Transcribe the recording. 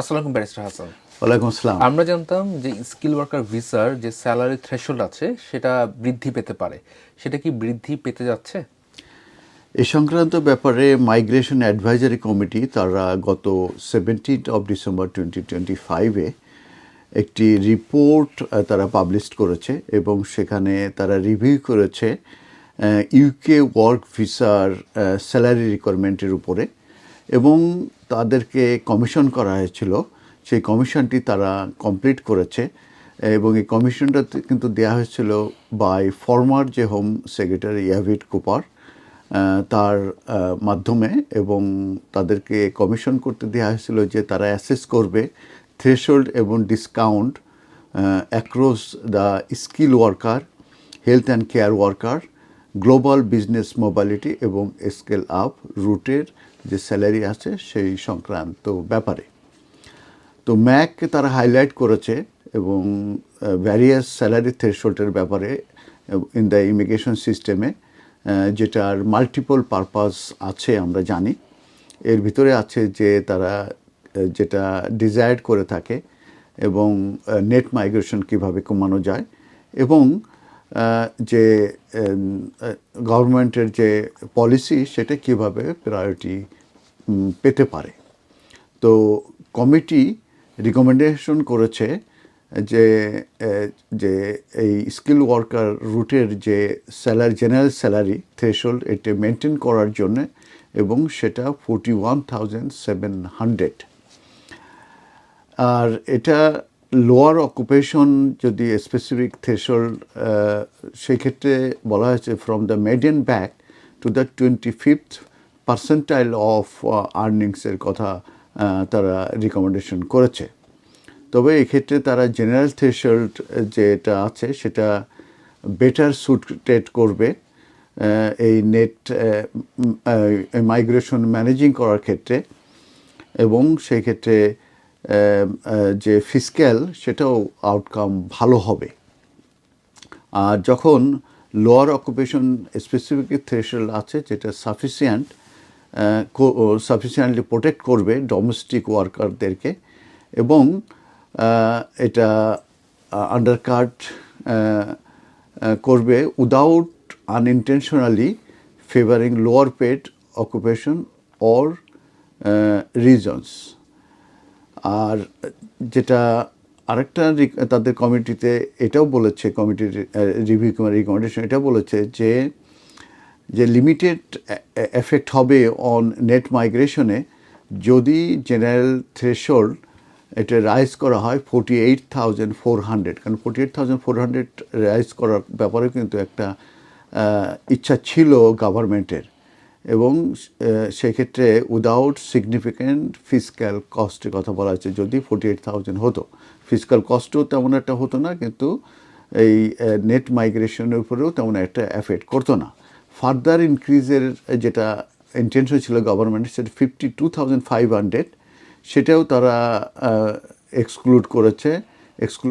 আসসালামু ব্যারিস্টার হাসান। ওয়ালাইকুম আসসালাম। আমরা জানতাম যে স্কিল ওয়ার্কার ভিসার যে স্যালারি থ্রেশহোল্ড আছে সেটা বৃদ্ধি পেতে পারে। সেটা কি বৃদ্ধি পেতে যাচ্ছে? এ সংক্রান্ত ব্যাপারে মাইগ্রেশন অ্যাডভাইজারি কমিটি তারা গত seventeen of December twenty twenty ফাইভে একটি রিপোর্ট তারা পাবলিশ করেছে এবং সেখানে তারা রিভিউ করেছে ইউকে ওয়ার্ক ভিসার স্যালারি রিকোয়ারমেন্টের উপরে এবং তাদেরকে কমিশন করা হয়েছিল। সেই কমিশনটি তারা কমপ্লিট করেছে এবং এই কমিশনটা কিন্তু দেওয়া হয়েছিল বাই ফর্মার যে হোম সেক্রেটারি ইয়াভিড কুপার তার মাধ্যমে এবং তাদেরকে কমিশন করতে দেওয়া হয়েছিল যে তারা অ্যাসেস করবে থ্রেশোল্ড এবং discount across the skill worker health and care worker global business mobility এবং স্কেল আপ রুটের যে স্যালারি আছে সেই সংক্রান্ত ব্যাপারে। তো ম্যাককে তারা হাইলাইট করেছে এবং ভ্যারিয়াস স্যালারি থ্রেশোল্ডের ব্যাপারে ইন দ্য ইমিগ্রেশন সিস্টেমে যেটার মাল্টিপল পারপাস আছে আমরা জানি। এর ভিতরে আছে যে তারা যেটা ডিজায়ার্ড করে থাকে এবং নেট মাইগ্রেশন কীভাবে কমানো যায় এবং যে গভর্নমেন্টের যে পলিসি সেটা কীভাবে প্রায়োরিটি পেতে পারে। তো কমিটি রিকমেন্ডেশন করেছে যে যে এই স্কিল ওয়ার্কার রুটের যে স্যালারি জেনারেল স্যালারি থ্রেশোল্ড এটা মেনটেন করার জন্য এবং সেটা forty one thousand seven hundred আর এটা লোয়ার অকুপেশন যদি স্পেসিফিক থ্রেশোল্ড সেক্ষেত্রে বলা হয়েছে from the median back to the twenty fifth percentile of আর্নিংসের কথা তারা রিকমেন্ডেশন করেছে। তবে এক্ষেত্রে তারা জেনারেল থ্রেশোল্ড যেটা আছে সেটা বেটার সুটেড করবে এই নেট মাইগ্রেশন ম্যানেজিং করার ক্ষেত্রে। এবং সেই ক্ষেত্রে আহ, যে ফিসক্যাল সেটাও আউটকাম ভালো হবে। আর যখন লোয়ার অকুপেশন স্পেসিফিক থ্রেশল আছে যেটা সাফিসিয়েন্ট সাফিসিয়েন্টলি প্রোটেক্ট করবে ডোমেস্টিক ওয়ার্কারদেরকে এবং এটা আন্ডারকাট করবে without unintentionally favouring lower paid occupation or reasons আর যেটা আরেকটা রিক- তাদের কমিটিতে এটাও বলেছে কমিটির রিভিউ রিকমেন্ডেশন এটাও বলেছে যে যে লিমিটেড এফেক্ট হবে অন নেট মাইগ্রেশনে যদি জেনারেল থ্রেশোল্ড এটা রাইজ করা হয় forty eight thousand four hundred কারণ forty eight thousand four hundred rise করার ব্যাপারে কিন্তু একটা ইচ্ছা ছিল গভর্নমেন্টের এবং সেক্ষেত্রে উইদাউট সিগনিফিক্যান্ট ফিজিক্যাল কস্টের কথা বলা হচ্ছে যদি ফোর্টি এইট থাউজেন্ড হতো। ফিজিক্যাল কস্টও তেমন একটা হতো না, কিন্তু এই নেট মাইগ্রেশনের উপরেও তেমন একটা এফেক্ট করতো না। ফার্দার ইনক্রিজের যেটা ইন্টেনশন হয়েছিল গভর্নমেন্টের সেটা fifty two thousand five hundred সেটাও তারা এক্সক্লুড করেছে। এক্সক্লুড